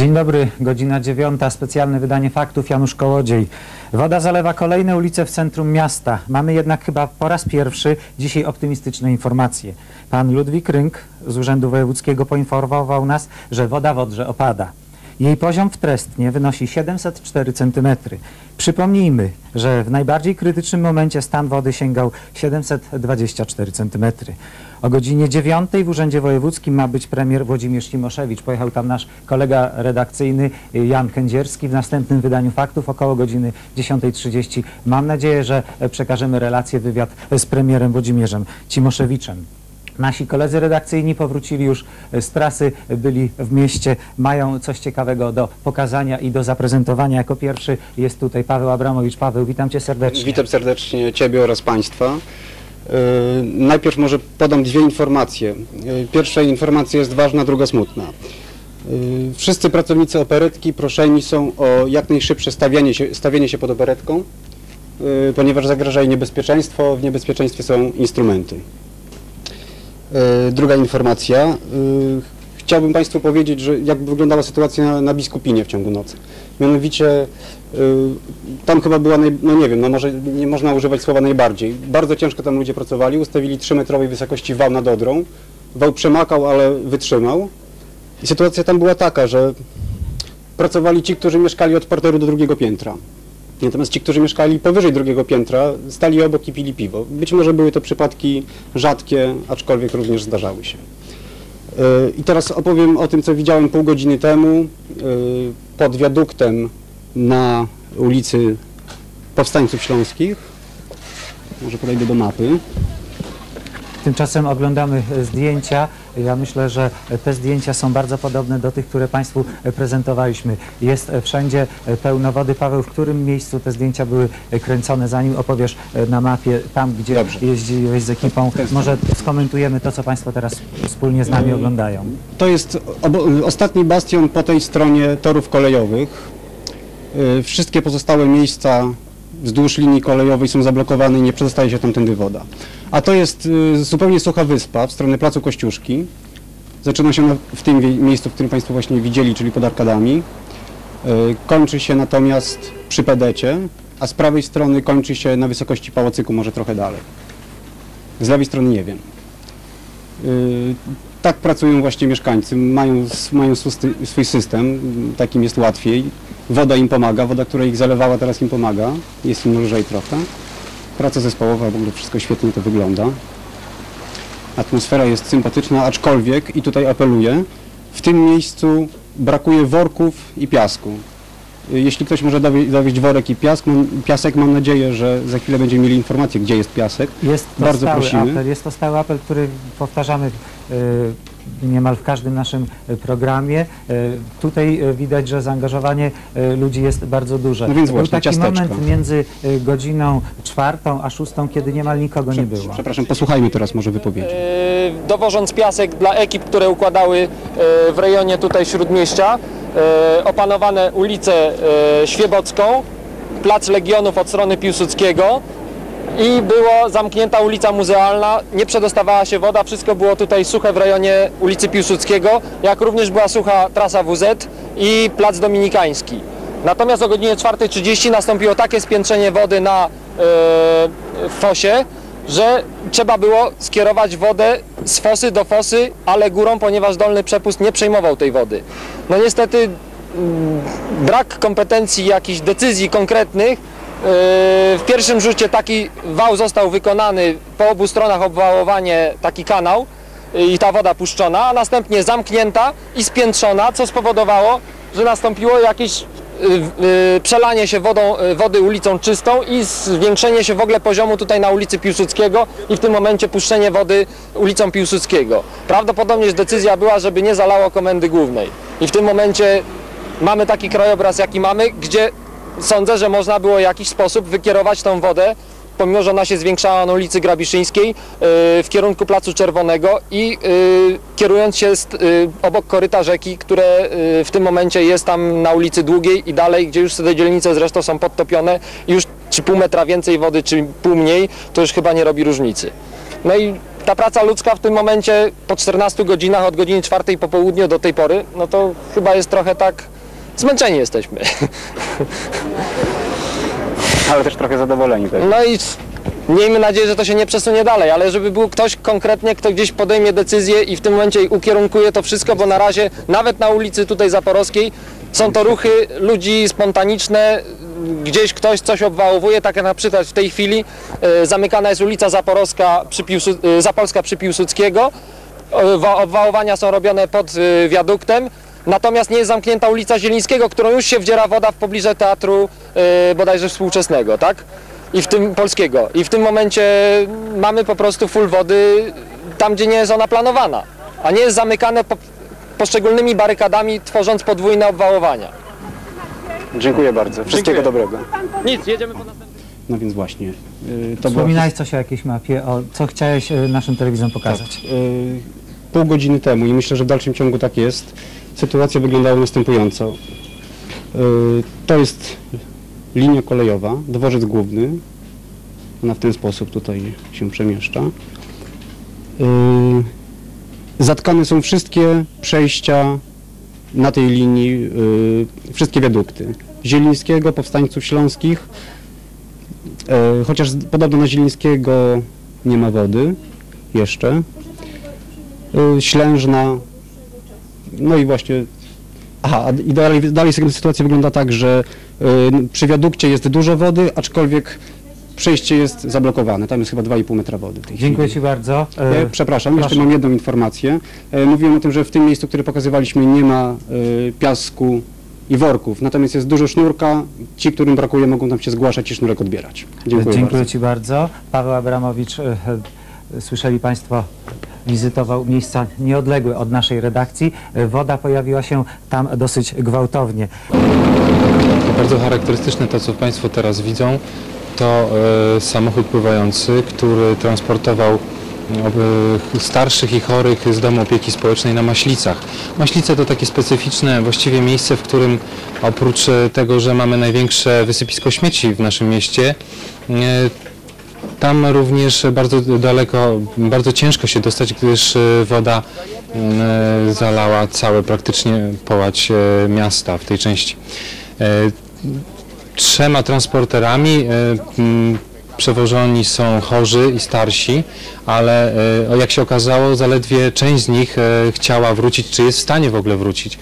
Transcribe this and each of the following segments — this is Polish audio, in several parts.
Dzień dobry, godzina dziewiąta, specjalne wydanie faktów Janusz Kołodziej. Woda zalewa kolejne ulice w centrum miasta. Mamy jednak chyba po raz pierwszy dzisiaj optymistyczne informacje. Pan Ludwik Rynk z Urzędu Wojewódzkiego poinformował nas, że woda w Odrze opada. Jej poziom w Trestnie wynosi 704 cm. Przypomnijmy, że w najbardziej krytycznym momencie stan wody sięgał 724 cm. O godzinie 9 w Urzędzie Wojewódzkim ma być premier Włodzimierz Cimoszewicz. Pojechał tam nasz kolega redakcyjny Jan Kędzierski. W następnym wydaniu faktów około godziny 10.30 mam nadzieję, że przekażemy relację, wywiad z premierem Włodzimierzem Cimoszewiczem. Nasi koledzy redakcyjni powrócili już z trasy, byli w mieście, mają coś ciekawego do pokazania i do zaprezentowania. Jako pierwszy jest tutaj Paweł Abramowicz. Paweł, witam Cię serdecznie. Witam serdecznie Ciebie oraz Państwa. Yy, Najpierw może podam dwie informacje. Yy, Pierwsza informacja jest ważna, druga smutna. Yy, Wszyscy pracownicy operetki proszeni są o jak najszybsze stawianie się, stawienie się pod operetką, ponieważ zagraża jej niebezpieczeństwo, w niebezpieczeństwie są instrumenty. Yy, Druga informacja. Yy, Chciałbym Państwu powiedzieć, że jak wyglądała sytuacja na, Biskupinie w ciągu nocy. Mianowicie yy, tam chyba była, naj, no nie wiem, no może nie można używać słowa najbardziej. Bardzo ciężko tam ludzie pracowali, ustawili 3-metrowej wysokości wał nad Odrą. Wał przemakał, ale wytrzymał. I sytuacja tam była taka, że pracowali ci, którzy mieszkali od parteru do drugiego piętra. Natomiast ci, którzy mieszkali powyżej drugiego piętra, stali obok i pili piwo. Być może były to przypadki rzadkie, aczkolwiek również zdarzały się. Yy, I teraz opowiem o tym, co widziałem pół godziny temu yy, pod wiaduktem na ulicy Powstańców Śląskich. Może podejdę do mapy. Tymczasem oglądamy e, zdjęcia. Ja myślę, że te zdjęcia są bardzo podobne do tych, które Państwu e, prezentowaliśmy. Jest e, wszędzie pełno wody. Paweł, w którym miejscu te zdjęcia były kręcone? Zanim opowiesz na mapie, tam gdzie Dobrze. jeździłeś z ekipą, może skomentujemy to, co Państwo teraz wspólnie z nami oglądają. To jest ostatni bastion po tej stronie torów kolejowych. Wszystkie pozostałe miejsca wzdłuż linii kolejowej są zablokowane i nie przedostaje się tamtędy woda. A to jest yy, zupełnie sucha wyspa w stronę Placu Kościuszki. Zaczyna się w tym miejscu, w którym Państwo właśnie widzieli, czyli pod arkadami. Yy, Kończy się natomiast przy pedecie, a z prawej strony kończy się na wysokości pałacyku, może trochę dalej. Z lewej strony nie wiem. Yy, Tak pracują właśnie mieszkańcy, mają, mają swój system, takim jest łatwiej. Woda im pomaga, woda, która ich zalewała, teraz im pomaga, jest im lżej trochę. Praca zespołowa, w ogóle wszystko świetnie to wygląda. Atmosfera jest sympatyczna, aczkolwiek, i tutaj apeluję, w tym miejscu brakuje worków i piasku. Jeśli ktoś może dowieść worek i piask, mam, piasek, mam nadzieję, że za chwilę będziemy mieli informację, gdzie jest piasek. Jest to Bardzo stały prosimy. apel, jest to stały apel, który powtarzamy y, niemal w każdym naszym y, programie. Y, tutaj widać, że zaangażowanie y, ludzi jest bardzo duże. No więc Był właśnie, taki ciasteczko. moment między godziną czwartą a szóstą, kiedy niemal nikogo nie było. Przepraszam, posłuchajmy teraz może wypowiedzi. e, dowożąc piasek dla ekip, które układały e, w rejonie tutaj Śródmieścia. E, Opanowane ulicę e, Świebocką, Plac Legionów od strony Piłsudskiego i była zamknięta ulica Muzealna, nie przedostawała się woda, wszystko było tutaj suche w rejonie ulicy Piłsudskiego, jak również była sucha trasa WZ i Plac Dominikański. Natomiast o godzinie 4.30 nastąpiło takie spiętrzenie wody na e, fosie, że trzeba było skierować wodę z fosy do fosy, ale górą, ponieważ dolny przepust nie przejmował tej wody. No niestety mm, brak kompetencji jakichś decyzji konkretnych. yy, W pierwszym rzucie taki wał został wykonany, po obu stronach obwałowanie, taki kanał yy, i ta woda puszczona, a następnie zamknięta i spiętrzona, co spowodowało, że nastąpiło jakieś przelanie się wodą, y, wody ulicą czystą i zwiększenie się w ogóle poziomu tutaj na ulicy Piłsudskiego i w tym momencie puszczenie wody ulicą Piłsudskiego. Prawdopodobnie decyzja była, żeby nie zalało komendy głównej. I w tym momencie mamy taki krajobraz, jaki mamy, gdzie sądzę, że można było w jakiś sposób wykierować tą wodę pomimo, że ona się zwiększała na ulicy Grabiszyńskiej yy, w kierunku Placu Czerwonego i yy, kierując się yy, obok koryta rzeki, które w tym momencie jest tam na ulicy Długiej i dalej, gdzie już te dzielnice zresztą są podtopione już czy pół metra więcej wody, czy pół mniej, to już chyba nie robi różnicy. No i ta praca ludzka w tym momencie po 14 godzinach od godziny 4 po południu do tej pory, no to chyba jest trochę tak, zmęczeni jesteśmy. Ale też trochę zadowoleni. No i miejmy nadzieję, że to się nie przesunie dalej, ale żeby był ktoś konkretnie, kto gdzieś podejmie decyzję i w tym momencie ukierunkuje to wszystko, bo na razie nawet na ulicy tutaj Zaporowskiej są to ruchy ludzi spontaniczne, gdzieś ktoś coś obwałowuje, tak jak na przykład w tej chwili e, zamykana jest ulica Zaporowska przy Piłsu, e, Zapolska przy Piłsudskiego, E, wa- obwałowania są robione pod wiaduktem, natomiast nie jest zamknięta ulica Zielińskiego, którą już się wdziera woda w pobliże teatru e, bodajże współczesnego, tak? I w tym polskiego. I w tym momencie mamy po prostu full wody tam, gdzie nie jest ona planowana, a nie jest zamykane po, poszczególnymi barykadami, tworząc podwójne obwałowania. Dziękuję bardzo. Wszystkiego Dziękuję. dobrego. Nic, jedziemy po następnym. No więc właśnie. y, To Wspominałeś coś o jakiejś mapie, o co chciałeś e, naszym telewizjom pokazać. y, pół godziny temu i myślę, że w dalszym ciągu tak jest. Sytuacja wyglądała następująco. Y, To jest linia kolejowa, dworzec główny. Ona w ten sposób tutaj się przemieszcza. Y, Zatkane są wszystkie przejścia na tej linii, y, wszystkie wiadukty. Zielińskiego, Powstańców Śląskich, Chociaż podobno na Zielińskiego nie ma wody jeszcze. Ślężna. No i właśnie. Aha, a i dalej, dalej sytuacja wygląda tak, że e, przy wiadukcie jest dużo wody, aczkolwiek przejście jest zablokowane. Tam jest chyba 2,5 metra wody. Dziękuję. Ci bardzo. E, E, Przepraszam, jeszcze proszę. mam jedną informację. E, Mówiłem o tym, że w tym miejscu, które pokazywaliśmy, nie ma e, piasku i worków. Natomiast jest dużo sznurka. Ci, którym brakuje, mogą tam się zgłaszać i sznurek odbierać. Dziękuję, Dziękuję bardzo. Ci bardzo. Paweł Abramowicz, e, słyszeli Państwo, wizytował miejsca nieodległe od naszej redakcji. Woda pojawiła się tam dosyć gwałtownie. Bardzo charakterystyczne to, co Państwo teraz widzą, to e, samochód pływający, który transportował e, starszych i chorych z domu opieki społecznej na Maślicach. Maślice to takie specyficzne właściwie miejsce, w którym oprócz tego, że mamy największe wysypisko śmieci w naszym mieście, e, tam również bardzo daleko, bardzo ciężko się dostać, gdyż e, woda e, zalała całe praktycznie połać e, miasta w tej części. Trzema transporterami e, m, przewożoni są chorzy i starsi, ale jak się okazało, zaledwie część z nich chciała wrócić, czy jest w stanie w ogóle wrócić.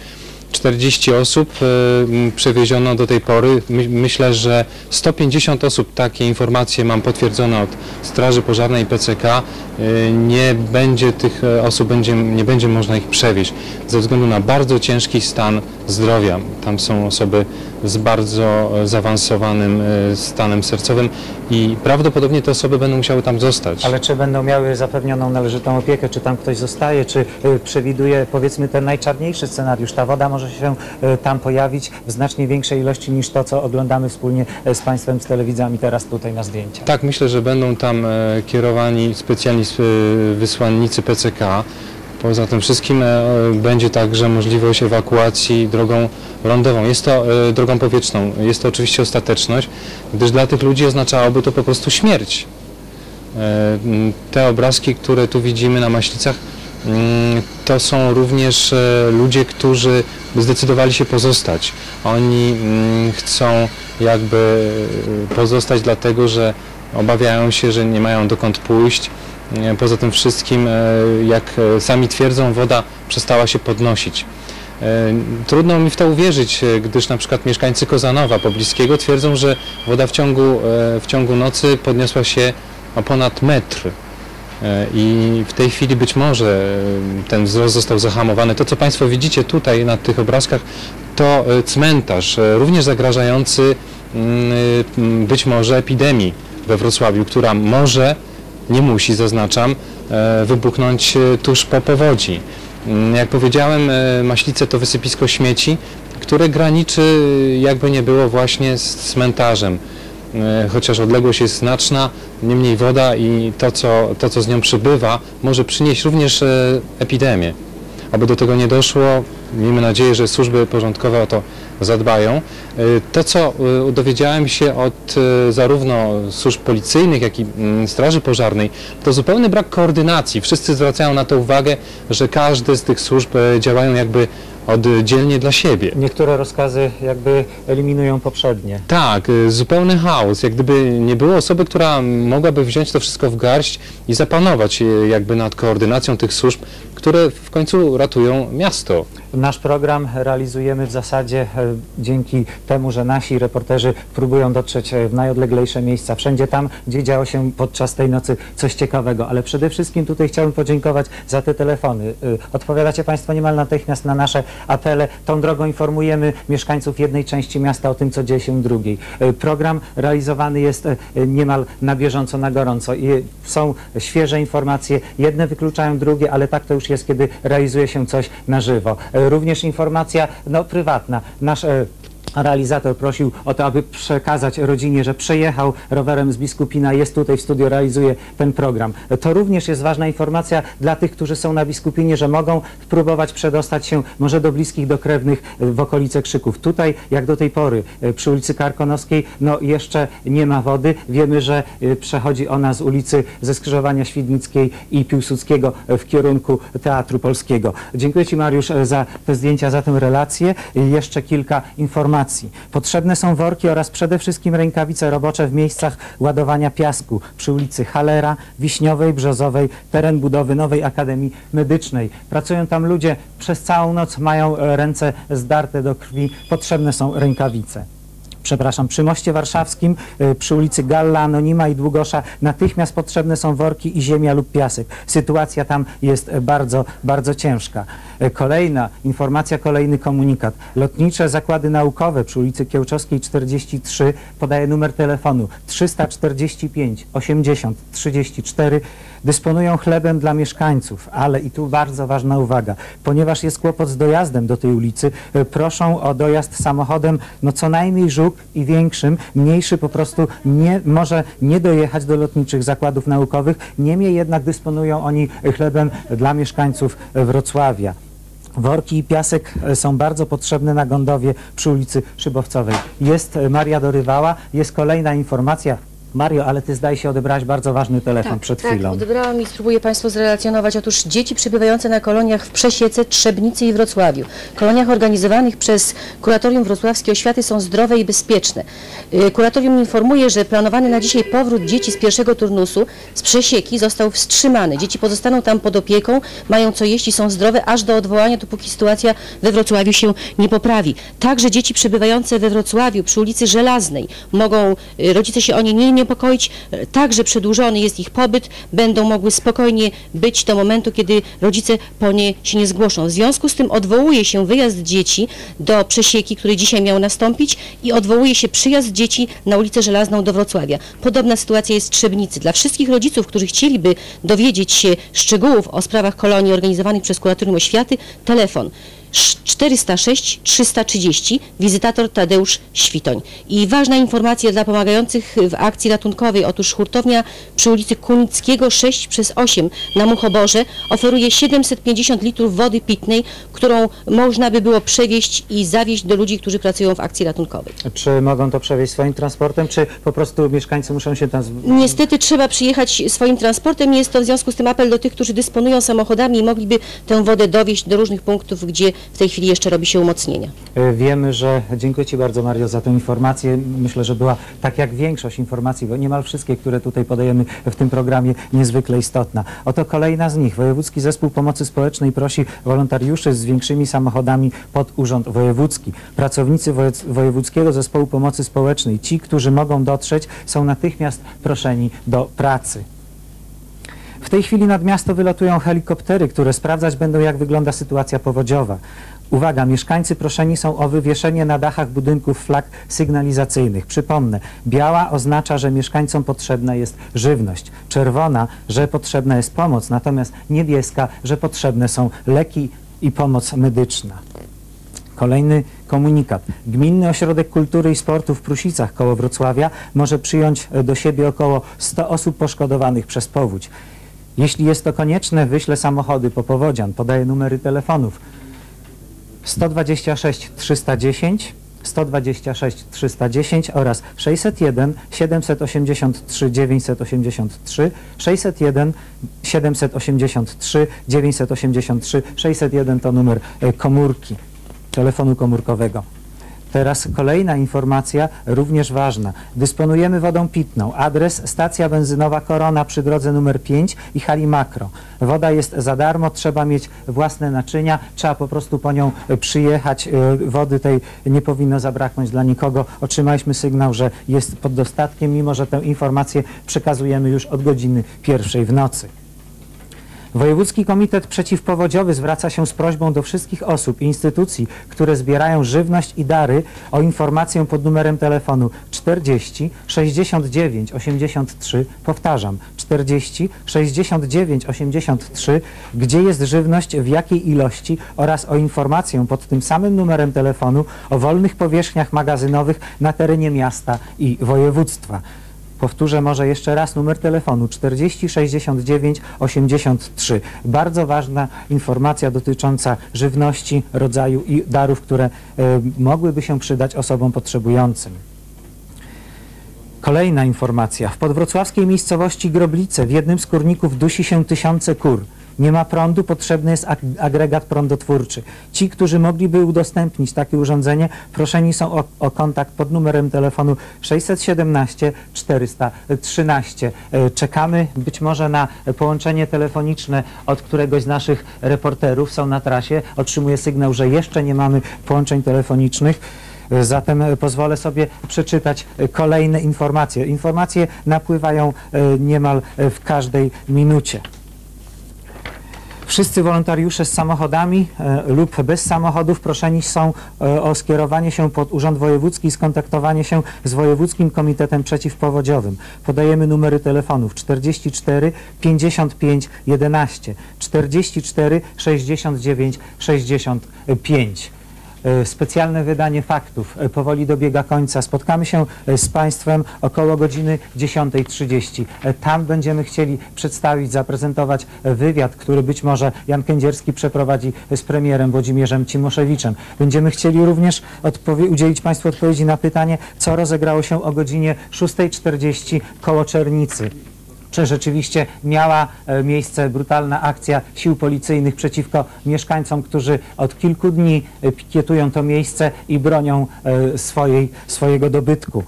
40 osób m, przewieziono do tej pory. My, myślę, że 150 osób, takie informacje mam potwierdzone od Straży Pożarnej i PCK, e, nie będzie tych e, osób, będzie, nie będzie można ich przewieźć ze względu na bardzo ciężki stan zdrowia. Tam są osoby z bardzo zaawansowanym e, stanem sercowym i prawdopodobnie te osoby będą musiały tam zostać. Ale czy będą miały zapewnioną należytą opiekę, czy tam ktoś zostaje, czy e, przewiduje powiedzmy ten najczarniejszy scenariusz? Ta woda może się e, tam pojawić w znacznie większej ilości niż to, co oglądamy wspólnie z Państwem, z telewidzami teraz tutaj na zdjęciach. Tak, myślę, że będą tam kierowani specjalni wysłannicy PCK. Poza tym wszystkim e, będzie także możliwość ewakuacji drogą lądową. Jest to e, drogą powietrzną. Jest to oczywiście ostateczność, gdyż dla tych ludzi oznaczałoby to po prostu śmierć. E, Te obrazki, które tu widzimy na Maślicach, mm, to są również ludzie, którzy zdecydowali się pozostać. Oni mm, chcą jakby pozostać dlatego, że obawiają się, że nie mają dokąd pójść. E, Poza tym wszystkim, e, jak e, sami twierdzą, woda przestała się podnosić. Trudno mi w to uwierzyć, gdyż na przykład mieszkańcy Kozanowa pobliskiego twierdzą, że woda w ciągu, w ciągu nocy podniosła się o ponad metr. I w tej chwili być może ten wzrost został zahamowany. To, co Państwo widzicie tutaj na tych obrazkach, to cmentarz, również zagrażający mm, być może epidemii we Wrocławiu, która może, nie musi, zaznaczam, e, wybuchnąć e, tuż po powodzi. Mm, Jak powiedziałem, e, Maślice to wysypisko śmieci, które graniczy, jakby nie było, właśnie z cmentarzem. Chociaż odległość jest znaczna, niemniej woda i to co, to, co z nią przybywa, może przynieść również epidemię. Aby do tego nie doszło, miejmy nadzieję, że służby porządkowe o to zadbają. Y, To, co y, dowiedziałem się od y, zarówno służb policyjnych, jak i mm, Straży Pożarnej, to zupełny brak koordynacji. Wszyscy zwracają na to uwagę, że każdy z tych służb działają jakby oddzielnie dla siebie. Niektóre rozkazy jakby eliminują poprzednie. Tak, zupełny chaos. Jak gdyby nie było osoby, która mogłaby wziąć to wszystko w garść i zapanować jakby nad koordynacją tych służb, które w końcu ratują miasto. Nasz program realizujemy w zasadzie e, dzięki temu, że nasi reporterzy próbują dotrzeć e, w najodleglejsze miejsca, wszędzie tam, gdzie działo się podczas tej nocy coś ciekawego. Ale przede wszystkim tutaj chciałbym podziękować za te telefony. E, Odpowiadacie Państwo niemal natychmiast na nasze apele. Tą drogą informujemy mieszkańców jednej części miasta o tym, co dzieje się drugiej. Program realizowany jest niemal na bieżąco, na gorąco i są świeże informacje. Jedne wykluczają drugie, ale tak to już jest, kiedy realizuje się coś na żywo. E, Również informacja no, prywatna. Nasz realizator prosił o to, aby przekazać rodzinie, że przejechał rowerem z Biskupina, jest tutaj w studio, realizuje ten program. To również jest ważna informacja dla tych, którzy są na Biskupinie, że mogą próbować przedostać się może do bliskich, do krewnych w okolice Krzyków. Tutaj, jak do tej pory, e, przy ulicy Karkonoskiej, no jeszcze nie ma wody. Wiemy, że e, przechodzi ona z ulicy ze skrzyżowania Świdnickiej i Piłsudskiego e, w kierunku Teatru Polskiego. Dziękuję Ci Mariusz za te zdjęcia, za tę relację. Jeszcze kilka informacji. Potrzebne są worki oraz przede wszystkim rękawice robocze w miejscach ładowania piasku przy ulicy Halera, Wiśniowej, Brzozowej, teren budowy Nowej Akademii Medycznej. Pracują tam ludzie przez całą noc, mają e, ręce zdarte do krwi. Potrzebne są rękawice przepraszam, przy moście warszawskim, y, przy ulicy Galla, Anonima i Długosza natychmiast potrzebne są worki i ziemia lub piasek. Sytuacja tam jest bardzo, bardzo ciężka. E, Kolejna informacja, kolejny komunikat. Lotnicze zakłady naukowe przy ulicy Kiełczowskiej 43 podaje numer telefonu 345 80 34 dysponują chlebem dla mieszkańców, ale i tu bardzo ważna uwaga, ponieważ jest kłopot z dojazdem do tej ulicy, e, proszą o dojazd samochodem no co najmniej żuk i większym, mniejszy po prostu nie, może nie dojechać do lotniczych zakładów naukowych, niemniej jednak dysponują oni chlebem dla mieszkańców Wrocławia. Worki i piasek e, są bardzo potrzebne na Gondowie przy ulicy Szybowcowej. Jest e, Maria Dorywała, jest kolejna informacja. Mario, ale ty zdaje się odebrać bardzo ważny telefon przed tak, chwilą. odebrałam i spróbuję Państwu zrelacjonować. Otóż dzieci przebywające na koloniach w Przesiece, Trzebnicy i Wrocławiu. Koloniach organizowanych przez Kuratorium Wrocławskie Oświaty są zdrowe i bezpieczne. Y, Kuratorium informuje, że planowany na dzisiaj powrót dzieci z pierwszego turnusu z Przesieki został wstrzymany. Dzieci pozostaną tam pod opieką, mają co jeść i są zdrowe aż do odwołania, dopóki sytuacja we Wrocławiu się nie poprawi. Także dzieci przebywające we Wrocławiu przy ulicy Żelaznej mogą, y, rodzice się o nie nie niepokoić, także przedłużony jest ich pobyt, będą mogły spokojnie być do momentu, kiedy rodzice po nie się nie zgłoszą. W związku z tym odwołuje się wyjazd dzieci do Przesieki, który dzisiaj miał nastąpić i odwołuje się przyjazd dzieci na ulicę Żelazną do Wrocławia. Podobna sytuacja jest w Trzebnicy. Dla wszystkich rodziców, którzy chcieliby dowiedzieć się szczegółów o sprawach kolonii organizowanych przez Kuratorium Oświaty, telefon 406 330, wizytator Tadeusz Świtoń. I ważna informacja dla pomagających w akcji ratunkowej. Otóż hurtownia przy ulicy Kunickiego 6 przez 8 na Muchoborze oferuje 750 litrów wody pitnej, którą można by było przewieźć i zawieźć do ludzi, którzy pracują w akcji ratunkowej. Czy mogą to przewieźć swoim transportem, czy po prostu mieszkańcy muszą się tam... Niestety trzeba przyjechać swoim transportem. Jest to w związku z tym apel do tych, którzy dysponują samochodami i mogliby tę wodę dowieźć do różnych punktów, gdzie w tej chwili jeszcze robi się umocnienia. E, Wiemy, że dziękuję Ci bardzo Mario za tę informację. Myślę, że była tak jak większość informacji, bo niemal wszystkie, które tutaj podajemy w tym programie, niezwykle istotna. Oto kolejna z nich. Wojewódzki Zespół Pomocy Społecznej prosi wolontariuszy z większymi samochodami pod Urząd Wojewódzki. Pracownicy woje- Wojewódzkiego Zespołu Pomocy Społecznej, ci, którzy mogą dotrzeć, są natychmiast proszeni do pracy. W tej chwili nad miasto wylatują helikoptery, które sprawdzać będą, jak wygląda sytuacja powodziowa. Uwaga, mieszkańcy proszeni są o wywieszenie na dachach budynków flag sygnalizacyjnych. Przypomnę, biała oznacza, że mieszkańcom potrzebna jest żywność, czerwona, że potrzebna jest pomoc, natomiast niebieska, że potrzebne są leki i pomoc medyczna. Kolejny komunikat. Gminny Ośrodek Kultury i Sportu w Prusicach koło Wrocławia może przyjąć do siebie około 100 osób poszkodowanych przez powódź. Jeśli jest to konieczne, wyślę samochody po powodzian. Podaję numery telefonów 126 310 126 310 oraz 601 783 983 601 783 983 601 to numer e, komórki telefonu komórkowego. Teraz kolejna informacja, również ważna. Dysponujemy wodą pitną. Adres stacja benzynowa Korona przy drodze numer 5 i hali makro. Woda jest za darmo, trzeba mieć własne naczynia, trzeba po prostu po nią e, przyjechać. E, Wody tej nie powinno zabraknąć dla nikogo. Otrzymaliśmy sygnał, że jest pod dostatkiem, mimo że tę informację przekazujemy już od godziny pierwszej w nocy. Wojewódzki Komitet Przeciwpowodziowy zwraca się z prośbą do wszystkich osób i instytucji, które zbierają żywność i dary o informację pod numerem telefonu 40 69 83, powtarzam, 40 69 83, gdzie jest żywność, w jakiej ilości oraz o informację pod tym samym numerem telefonu o wolnych powierzchniach magazynowych na terenie miasta i województwa. Powtórzę może jeszcze raz numer telefonu 40 69 83. Bardzo ważna informacja dotycząca żywności, rodzaju i darów, które e, mogłyby się przydać osobom potrzebującym. Kolejna informacja. W podwrocławskiej miejscowości Groblice w jednym z kurników dusi się tysiące kur. Nie ma prądu, potrzebny jest ag- agregat prądotwórczy. Ci, którzy mogliby udostępnić takie urządzenie, proszeni są o, o kontakt pod numerem telefonu 617 413. E, Czekamy być może na połączenie telefoniczne od któregoś z naszych reporterów. Są na trasie. Otrzymuję sygnał, że jeszcze nie mamy połączeń telefonicznych. E, Zatem e, pozwolę sobie przeczytać kolejne informacje. Informacje napływają niemal w każdej minucie. Wszyscy wolontariusze z samochodami e, lub bez samochodów proszeni są e, o skierowanie się pod Urząd Wojewódzki i skontaktowanie się z Wojewódzkim Komitetem Przeciwpowodziowym. Podajemy numery telefonów 44 55 11, 44 69 65. E, Specjalne wydanie faktów e, powoli dobiega końca. Spotkamy się e, z Państwem około godziny 10.30. E, Tam będziemy chcieli przedstawić, zaprezentować wywiad, który być może Jan Kędzierski przeprowadzi z premierem Włodzimierzem Cimoszewiczem. Będziemy chcieli również udzielić Państwu odpowiedzi na pytanie, co rozegrało się o godzinie 6.40 koło Czernicy czy rzeczywiście miała e, miejsce brutalna akcja sił policyjnych przeciwko mieszkańcom, którzy od kilku dni e, pikietują to miejsce i bronią e, swojej, swojego dobytku.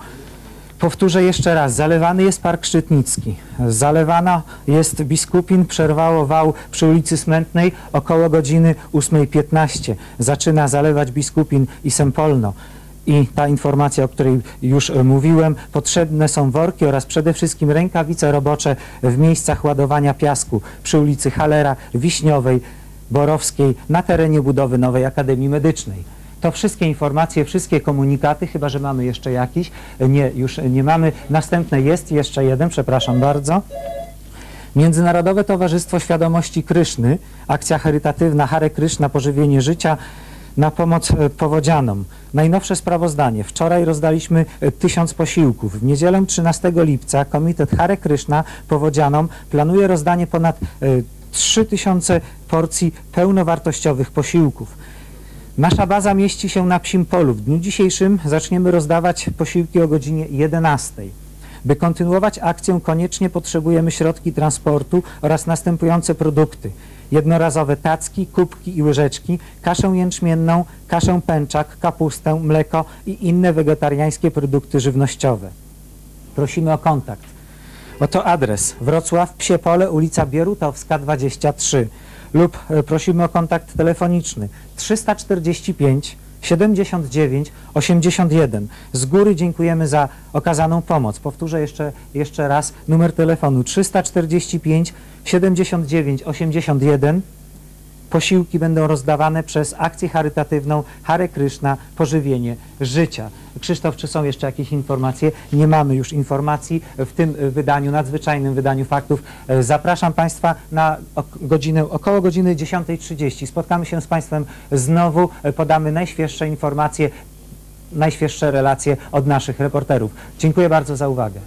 Powtórzę jeszcze raz, zalewany jest Park Szczytnicki, zalewana jest Biskupin, przerwało wał przy ulicy Smętnej około godziny 8.15. Zaczyna zalewać Biskupin i Sempolno. I ta informacja, o której już e, mówiłem, potrzebne są worki oraz przede wszystkim rękawice robocze w miejscach ładowania piasku przy ulicy Halera, Wiśniowej, Borowskiej na terenie budowy nowej Akademii Medycznej. To wszystkie informacje, wszystkie komunikaty, chyba że mamy jeszcze jakiś. Nie, już nie mamy. Następne jest jeszcze jeden, przepraszam bardzo. Międzynarodowe Towarzystwo Świadomości Kryszny, akcja charytatywna Hare Kryszna Pożywienie Życia na pomoc e, powodzianom. Najnowsze sprawozdanie. Wczoraj rozdaliśmy e, tysiąc posiłków. W niedzielę 13 lipca Komitet Hare Kryszna Powodzianom planuje rozdanie ponad e, 3000 porcji pełnowartościowych posiłków. Nasza baza mieści się na Psim Polu. W dniu dzisiejszym zaczniemy rozdawać posiłki o godzinie 11. By kontynuować akcję koniecznie potrzebujemy środki transportu oraz następujące produkty. Jednorazowe tacki, kubki i łyżeczki, kaszę jęczmienną, kaszę pęczak, kapustę, mleko i inne wegetariańskie produkty żywnościowe. Prosimy o kontakt. Oto adres Wrocław, Psie Pole, ulica Bierutowska 23 lub e, prosimy o kontakt telefoniczny 345 79 81. Z góry dziękujemy za okazaną pomoc. Powtórzę jeszcze, jeszcze raz numer telefonu 345 79 81. Posiłki będą rozdawane przez akcję charytatywną Hare Krishna Pożywienie Życia. Krzysztof, czy są jeszcze jakieś informacje? Nie mamy już informacji w tym wydaniu, nadzwyczajnym wydaniu faktów. Zapraszam Państwa na godzinę, około godziny 10.30. Spotkamy się z Państwem znowu, podamy najświeższe informacje, najświeższe relacje od naszych reporterów. Dziękuję bardzo za uwagę.